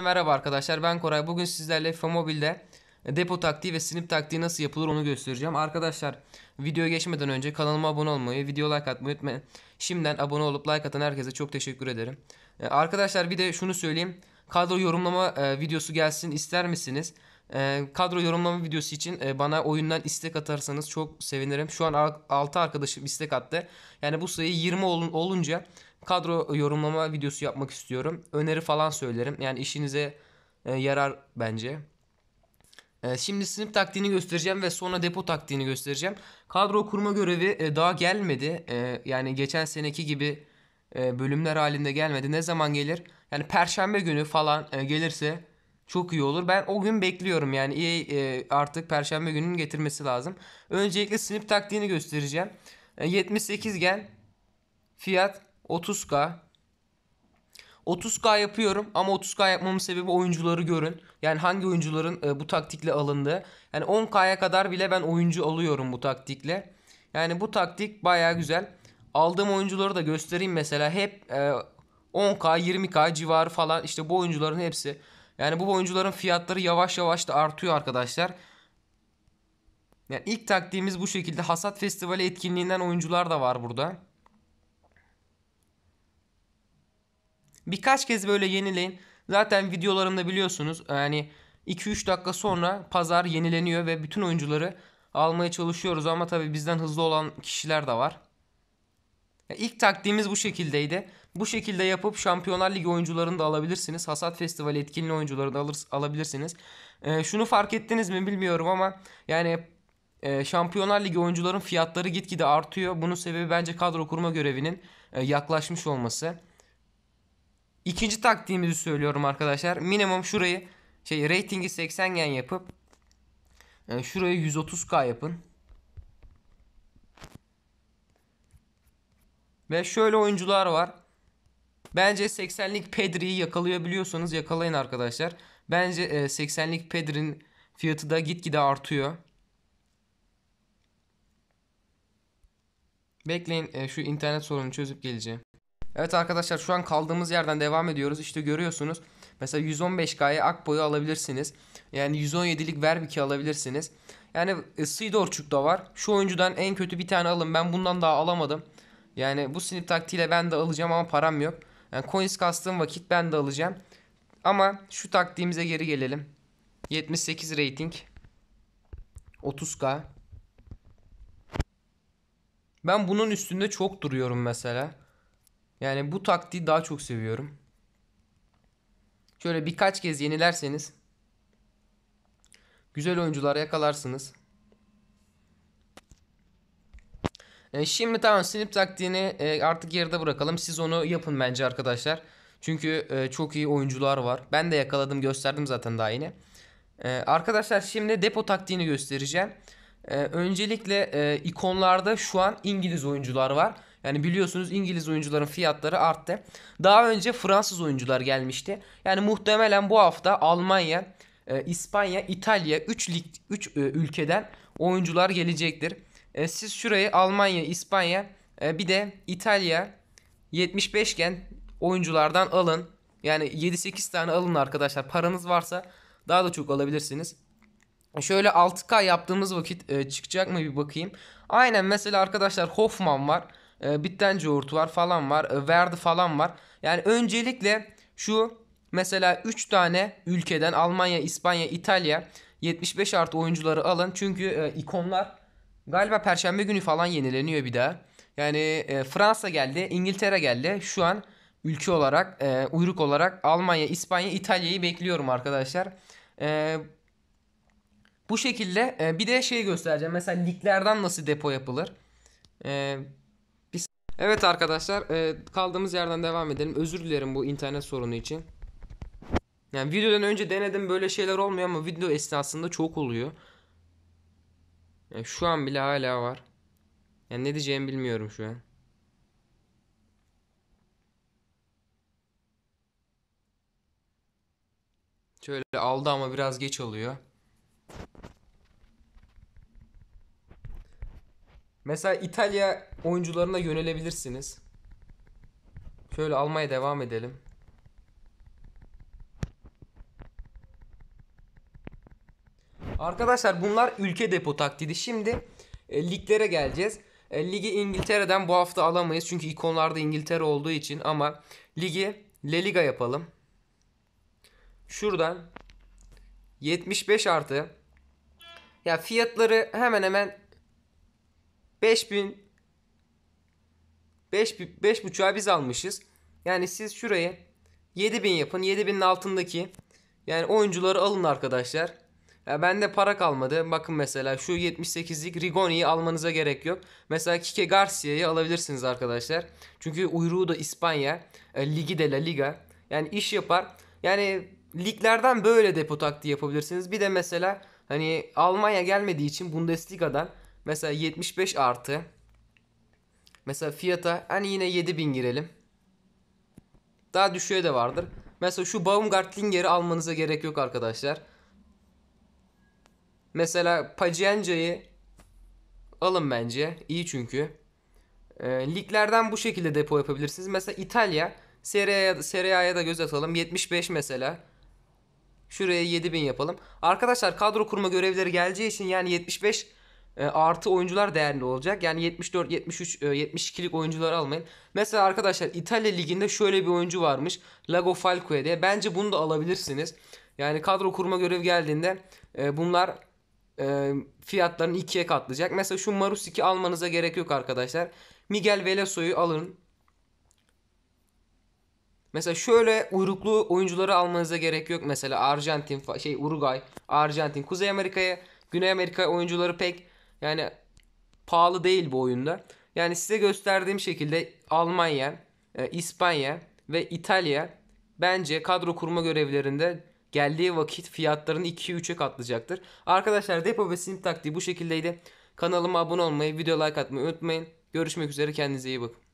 Merhaba arkadaşlar ben Koray. Bugün sizlerle FIFA Mobile'de depo taktiği ve snip taktiği nasıl yapılır onu göstereceğim. Arkadaşlar videoya geçmeden önce kanalıma abone olmayı, video like atmayı unutmayın. Şimdiden abone olup like atan herkese çok teşekkür ederim. Ee, Arkadaşlar bir de şunu söyleyeyim. Kadro yorumlama e, videosu gelsin ister misiniz? E, kadro yorumlama videosu için e, bana oyundan istek atarsanız çok sevinirim. Şu an 6 arkadaşım istek attı. Yani bu sayı 20 olun, olunca kadro yorumlama videosu yapmak istiyorum. Öneri falan söylerim. Yani işinize e, yarar bence. E, şimdi snip taktiğini göstereceğim ve sonra depo taktiğini göstereceğim. Kadro kurma görevi e, daha gelmedi. E, yani geçen seneki gibi e, bölümler halinde gelmedi. Ne zaman gelir? Yani perşembe günü falan e, gelirse çok iyi olur. Ben o gün bekliyorum yani EA e, artık perşembe gününün getirmesi lazım. Öncelikle snip taktiğini göstereceğim. E, 78 gen fiyat 30k. 30k yapıyorum ama 30k yapmamın sebebi oyuncuları görün. Yani hangi oyuncuların e, bu taktikle alındığı. Yani 10k'ya kadar bile ben oyuncu alıyorum bu taktikle. Yani bu taktik baya güzel. Aldığım oyuncuları da göstereyim mesela. Hep e, 10k 20k civarı falan işte bu oyuncuların hepsi. Yani bu oyuncuların fiyatları yavaş yavaş da artıyor arkadaşlar. Yani ilk taktiğimiz bu şekilde. Hasat Festivali etkinliğinden oyuncular da var burada. Birkaç kez böyle yenileyin. Zaten videolarımda biliyorsunuz yani 2-3 dakika sonra pazar yenileniyor ve bütün oyuncuları almaya çalışıyoruz ama tabi bizden hızlı olan kişiler de var. İlk taktiğimiz bu şekildeydi. Bu şekilde yapıp Şampiyonlar Ligi oyuncularını da alabilirsiniz. Hasat Festivali etkinliği oyuncuları da alır, alabilirsiniz. Ee, şunu fark ettiniz mi bilmiyorum ama yani e, Şampiyonlar Ligi oyuncuların fiyatları gitgide artıyor. Bunun sebebi bence kadro kurma görevinin e, yaklaşmış olması. İkinci taktiğimizi söylüyorum arkadaşlar. Minimum şurayı şey ratingi 80 gen yapıp yani şurayı 130k yapın. Ve şöyle oyuncular var. Bence 80'lik Pedri'yi yakalayabiliyorsanız yakalayın arkadaşlar. Bence 80'lik Pedri'nin fiyatı da gitgide artıyor. Bekleyin e, şu internet sorununu çözüp geleceğim. Evet arkadaşlar şu an kaldığımız yerden devam ediyoruz. İşte görüyorsunuz. Mesela 115K'ya Akboy'u alabilirsiniz. Yani 117'lik Verbik'i alabilirsiniz. Yani e, Sidorçuk da var. Şu oyuncudan en kötü bir tane alın. Ben bundan daha alamadım. Yani bu sinip taktiğiyle ben de alacağım ama param yok. Yani coins kastığım vakit ben de alacağım. Ama şu taktiğimize geri gelelim. 78 rating. 30k. Ben bunun üstünde çok duruyorum mesela. Yani bu taktiği daha çok seviyorum. Şöyle birkaç kez yenilerseniz güzel oyuncular yakalarsınız. E, şimdi tamam snip taktiğini e, artık geride bırakalım. Siz onu yapın bence arkadaşlar. Çünkü e, çok iyi oyuncular var. Ben de yakaladım gösterdim zaten daha yeni. E, arkadaşlar şimdi depo taktiğini göstereceğim. E, öncelikle e, ikonlarda şu an İngiliz oyuncular var. Yani biliyorsunuz İngiliz oyuncuların fiyatları arttı. Daha önce Fransız oyuncular gelmişti. Yani muhtemelen bu hafta Almanya, e, İspanya, İtalya 3 lig 3 e, ülkeden oyuncular gelecektir. E, siz şurayı Almanya, İspanya e, bir de İtalya 75 gen oyunculardan alın. Yani 7-8 tane alın arkadaşlar. Paranız varsa daha da çok alabilirsiniz. Şöyle 6K yaptığımız vakit e, çıkacak mı bir bakayım. Aynen mesela arkadaşlar Hoffman var. E, Bittencourt var falan var. E, Verdi falan var. Yani öncelikle şu mesela 3 tane ülkeden Almanya, İspanya, İtalya 75 artı oyuncuları alın. Çünkü e, ikonlar Galiba perşembe günü falan yenileniyor bir daha. Yani e, Fransa geldi, İngiltere geldi. Şu an ülke olarak, e, uyruk olarak Almanya, İspanya, İtalya'yı bekliyorum arkadaşlar. E, bu şekilde e, bir de şey göstereceğim. Mesela liglerden nasıl depo yapılır? E. Evet arkadaşlar, e, kaldığımız yerden devam edelim. Özür dilerim bu internet sorunu için. Yani videodan önce denedim böyle şeyler olmuyor ama video esnasında çok oluyor. Yani şu an bile hala var. Yani ne diyeceğimi bilmiyorum şu an. Şöyle aldı ama biraz geç oluyor. Mesela İtalya oyuncularına yönelebilirsiniz. Şöyle almaya devam edelim. Arkadaşlar bunlar ülke depo taktiği. Şimdi e, liglere geleceğiz. E, ligi İngiltere'den bu hafta alamayız. Çünkü ikonlarda İngiltere olduğu için ama ligi La Liga yapalım. Şuradan 75 artı. Ya fiyatları hemen hemen 5000 5 5.5'a biz almışız. Yani siz şuraya 7000 yapın. 7000'in altındaki yani oyuncuları alın arkadaşlar. Ya bende para kalmadı. Bakın mesela şu 78'lik Rigoni'yi almanıza gerek yok. Mesela Kike Garcia'yı alabilirsiniz arkadaşlar. Çünkü uyruğu da İspanya. E, ligi de La Liga. Yani iş yapar. Yani liglerden böyle depo taktiği yapabilirsiniz. Bir de mesela hani Almanya gelmediği için Bundesliga'dan mesela 75 artı Mesela fiyata hani yine 7000 girelim. Daha düşüğe de vardır. Mesela şu Baumgartlinger'i almanıza gerek yok arkadaşlar. Mesela Pacience'yi alın bence. İyi çünkü. E, liglerden bu şekilde depo yapabilirsiniz. Mesela İtalya Serie A'ya da göz atalım. 75 mesela. Şuraya 7000 yapalım. Arkadaşlar kadro kurma görevleri geleceği için yani 75 e, artı oyuncular değerli olacak. Yani 74, 73, e, 72'lik oyuncuları almayın. Mesela arkadaşlar İtalya liginde şöyle bir oyuncu varmış. Lago Falco diye. Bence bunu da alabilirsiniz. Yani kadro kurma görevi geldiğinde e, bunlar e, fiyatlarını ikiye katlayacak. Mesela şu Marusik'i almanıza gerek yok arkadaşlar. Miguel Veloso'yu alın. Mesela şöyle uyruklu oyuncuları almanıza gerek yok. Mesela Arjantin, şey Uruguay, Arjantin, Kuzey Amerika'ya, Güney Amerika oyuncuları pek yani pahalı değil bu oyunda. Yani size gösterdiğim şekilde Almanya, e, İspanya ve İtalya bence kadro kurma görevlerinde geldiği vakit fiyatlarını 2-3'e katlayacaktır. Arkadaşlar depo ve sim taktiği bu şekildeydi. Kanalıma abone olmayı, video like atmayı unutmayın. Görüşmek üzere kendinize iyi bakın.